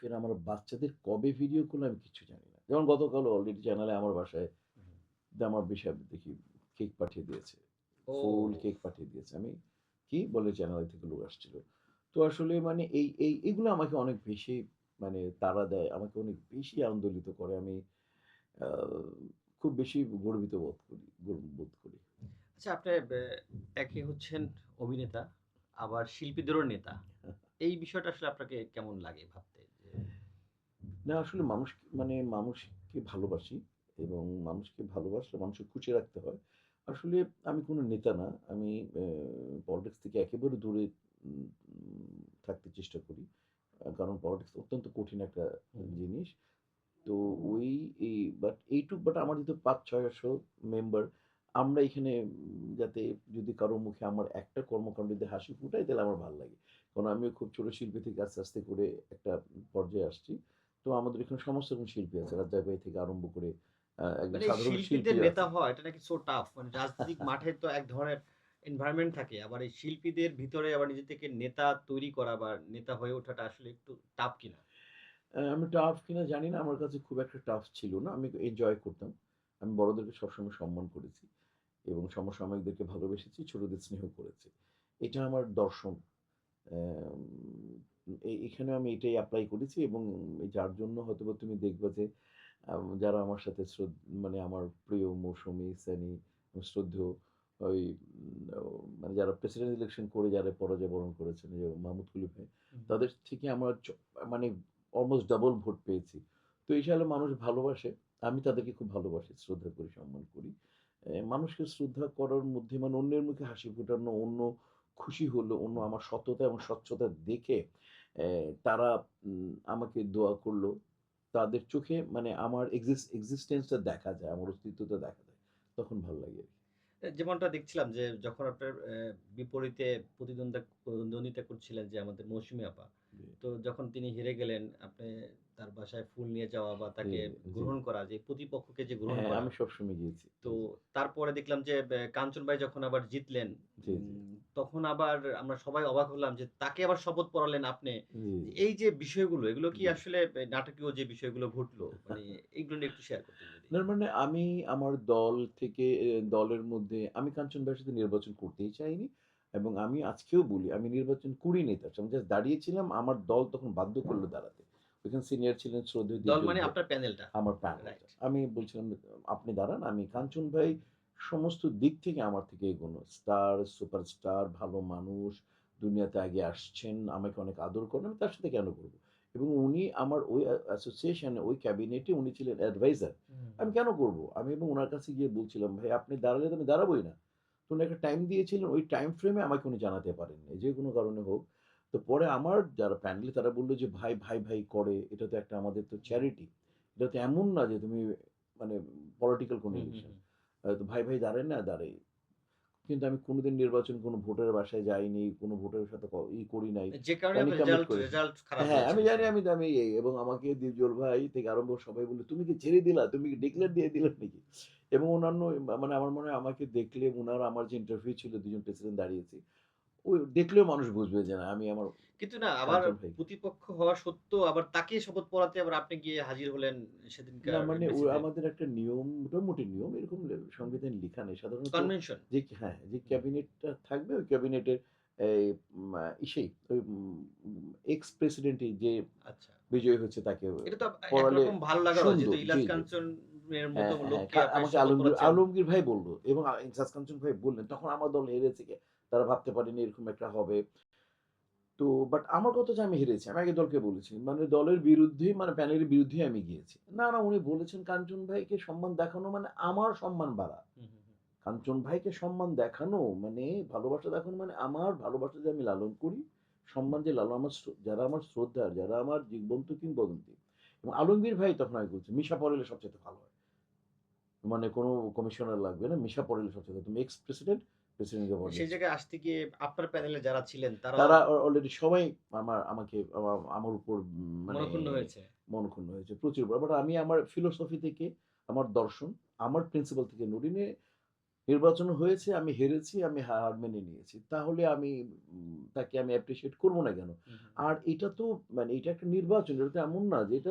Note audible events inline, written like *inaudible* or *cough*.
ফের আমার বাচ্চাদের কবে ভিডিও করল আমি কিছু জানি না। যেমন গতকাল অলরেডি চ্যানেলে আমার বাসায় আমার বিষয় দেখি কেক পাঠিয়ে দিয়েছে। ফুল কেক পাঠিয়ে দিয়েছে। আমি কি বলে চ্যানেল থেকে লোক আসছিল? তো আসলে মানে এই এই এগুলো আমাকে অনেক বেশি মানে তাড়া দেয় আমাকে অনেক বেশি আন্দোলিত করে। আমি খুব বেশি গর্বিত বোধ করি বোধ করি। আচ্ছা আপনি একে হচ্ছেন অভিনেতা আবার শিল্পীদেরও নেতা। *laughs* এই বিষয়টা আসলে আপনাকে কেমন লাগে ভাবতে? না আসলে মানুষ মানে মানুষকে ভালোবাসি এবং মানুষকে ভালোবাসলে মানুষকে খুশি রাখতে হয়। আসলে আমি কোনো নেতা না আমি পলিটিক্স থেকে একেবারে দূরে থাকতে চেষ্টা করি। কারণ পলিটিক্স অত্যন্ত কঠিন একটা জিনিস। তো ওই এই বাট এইটুক বাট আমার যেহেতু পাঁচ ছয়শো মেম্বার আমরা এখানে যাতে যদি কারও মুখে আমার একটা কর্মকাণ্ড যদি হাসি ফুটাই তাহলে আমার ভালো লাগে। কারণ আমিও খুব ছোট শিল্পী থেকে আস্তে আস্তে করে একটা পর্যায়ে আসছি। তো আমাদের এখানে সমস্ত রকম শিল্পী আছে। রাজ্জাক ভাই থেকে আরম্ভ করে একজন মানে সাধারণ শিল্পীদের নেতা হওয়া এটা নাকি সো টাফ মানে রাজনৈতিক *laughs* মাঠে তো এক ধরনের এনভায়রনমেন্ট থাকে। আবার এই শিল্পীদের ভিতরে আবার নিজে থেকে নেতা তৈরি করা বা নেতা হয়ে ওঠাটা আসলে একটু টাফ কিনা? আমি টাফ কিনা জানি না আমার কাছে খুব একটা টাফ ছিল না। আমি এনজয় করতাম। আমি বড়দেরকে সবসময় সম্মান করেছি এবং সমসাময়িকদেরকে ভালোবেসেছি ছোটদের স্নেহ করেছি। এটা আমার দর্শন। আম, এ- এখানে আমি এটাই অ্যাপ্লাই করেছি এবং যার জন্য হয়তো তুমি দেখবে যে যারা আমার সাথে মানে আমার প্রিয় মৌসুমি সানি শ্রদ্ধেয় ওই মানে যারা প্রেসিডেন্ট ইলেকশন করে যারা পরাজয় বরণ করেছেন যে মাহমুদ কুলিফ তাদের থেকে আমরা মানে অলমোস্ট ডাবল ভোট পেয়েছি। তো এই সালে মানুষ ভালোবাসে আমি তাদেরকে খুব ভালোবাসি শ্রদ্ধা করি সম্মান করি। মানুষকে শ্রদ্ধা করার মধ্যে মানে অন্যের মুখে হাসি ফোটানো অন্য খুশি হলো, অন্য আমার সততা এবং স্বচ্ছতা দেখে তারা আমাকে দোয়া করল। তাদের চোখে মানে আমার এক্সিস্টেন্সটা দেখা যায়, আমার অস্তিত্বটা দেখা যায়, তখন ভালো লাগে যেমনটা দেখছিলাম যে, যখন আপনার বিপরীতে প্রতিদ্বন্দ্বিতা প্রতিদ্বন্দ্বিতা করছিলেন যে আমাদের মৌসুমী আপা। তো যখন তিনি হেরে গেলেন আপনি তার বাসায় ফুল নিয়ে যাওয়া বা তাকে। গ্রহণ করা যে প্রতিপক্ষকে যে গ্রহণ হ্যাঁ করা। আমি সবসময় গিয়েছি। তো তারপরে দেখলাম যে কাঞ্চন ভাই যখন আবার জিতলেন তখন আবার আমরা সবাই অবাক হলাম যে তাকে আবার শপথ পড়ালেন আপনি। এই যে বিষয়গুলো এগুলো কি আসলে নাটকীয় যে বিষয়গুলো ঘটলো মানে এইগুলো নিয়ে একটু শেয়ার করতেন যদি। না মানে আমি আমার দল থেকে দলের মধ্যে আমি কাঞ্চন ভাইয়ের সাথে নির্বাচন করতেই চাইনি। এবং আমি আজকেও বলি আমি নির্বাচন করিনি তার সাথে জাস্ট দাঁড়িয়েছিলাম আমার দল তখন বাধ্য করল দাঁড়াতে। ওইখানে সিনিয়র ছিলেন শ্রদ্ধেয় দল মানে আপনার প্যানেলটা আমার প্যানেল আমি বলছিলাম আপনি দাঁড়ান আমি কাঞ্চন ভাই সমস্ত দিক থেকে আমার থেকে এগোনো। স্টার সুপারস্টার ভালো মানুষ দুনিয়াতে আগে আসছেন আমাকে অনেক আদর করেন আমি তার সাথে কেন করব? এবং উনি আমার ওই অ্যাসোসিয়েশনে ওই ক্যাবিনেটে উনি ছিলেন অ্যাডভাইজার আমি কেন করব? আমি এবং ওনার কাছে গিয়ে বলছিলাম ভাই আপনি দাঁড়ালে তো আমি দাঁড়াবোই না। তো উনি একটা টাইম দিয়েছিলেন ওই টাইম ফ্রেমে আমাকে উনি জানাতে পারেননি যে কোনো কারণে হোক। তো পরে আমার যারা প্যানেলে তারা বলল যে ভাই ভাই ভাই করে এটা তো একটা আমাদের তো চ্যারিটি এটা তো এমন না যে তুমি মানে পলিটিক্যাল কোনো ইলেকশন তো ভাই ভাই দাঁড়ায় না দাঁড়াই। কিন্তু আমি কোনোদিন নির্বাচন কোনো ভোটের বাসায় যাইনি কোনো ভোটের সাথে ই করি নাই। হ্যাঁ আমি জানি আমি আমি এই এবং আমাকে দিলজোর ভাই থেকে আরম্ভ সবাই বলে তুমি কি ছেড়ে দিলা? তুমি কি ডিক্লেয়ার দিয়ে দিলে নাকি? এবং অন্যান্য মানে আমার মনে হয় আমাকে দেখলে ওনার আমার যে ইন্টারভিউ ছিল দুজন প্রেসিডেন্ট দাঁড়িয়েছি। ওই দেখলেও মানুষ বুঝবে যে না আমি আমার কিন্তু না আবার প্রতিপক্ষ হওয়া সত্ত্বেও আবার তাকে শপথ পড়াতে আবার আপনি গিয়ে হাজির হলেন সেদিনকার না মানে আমাদের একটা নিয়ম মোটামুটি নিয়ম এরকম সংবিধান লেখা নেই। সাধারণত কনভেনশন যে হ্যাঁ যে ক্যাবিনেটটা থাকবে ওই ক্যাবিনেটের এই ইসেই ওই এক্স প্রেসিডেন্টই যে আচ্ছা। বিজয়ী হচ্ছে তাকে এটা তো একরকম ভালো সুন্দর, যেহেতু ইলাস মতো হ্যাঁ, হ্যাঁ, আপনি আমাকে আলমগীর আলমগীর ভাই বলল এবং ইনসাস কাঞ্চন ভাই বললেন তখন আমার দল হেরেছে তারা ভাবতে পারেনি এরকম একটা হবে। তো বাট আমার কথা যে আমি হেরেছি আমি আগে দলকে বলেছি মানে দলের বিরুদ্ধে মানে প্যানেলের বিরুদ্ধে আমি গিয়েছি। না না উনি বলেছেন কাঞ্চন ভাইকে সম্মান দেখানো মানে আমার সম্মান বাড়া। কাঞ্চন ভাইকে সম্মান দেখানো মানে ভালোবাসা দেখানো মানে আমার ভালোবাসা যে আমি লালন করি সম্মান যে লালন আমার যারা আমার শ্রদ্ধার যারা আমার জীবন্ত কিংবদন্তি। এবং আলমগীর ভাই তখন আমি বলছি মিশা পড়েলে সবচেয়ে ভালো হয়। মানে কোনো কমিশনার লাগবে না মিশা পড়েলে সবচেয়ে তুমি এক্স প্রেসিডেন্ট প্রেসিডেন্টকে সেই জায়গায় আসতে গিয়ে আপনার প্যানেলে যারা ছিলেন তারা তারা অলরেডি সবাই আমার আমাকে আমার- উপর মানে মনক্ষুণ্ণ হয়েছে মনক্ষুণ্ণ হয়েছে প্রচুর বাট আমি আমার ফিলোসফি থেকে আমার দর্শন আমার প্রিন্সিপাল থেকে নড়িনে নির্বাচন হয়েছে, আমি হেরেছি, আমি হার মেনে নিয়েছি। তাহলে আমি তাকে আমি অ্যাপ্রিশিয়েট করব না কেন? আর এটা তো মানে এটা একটা নির্বাচন। এটা এমন না যে এটা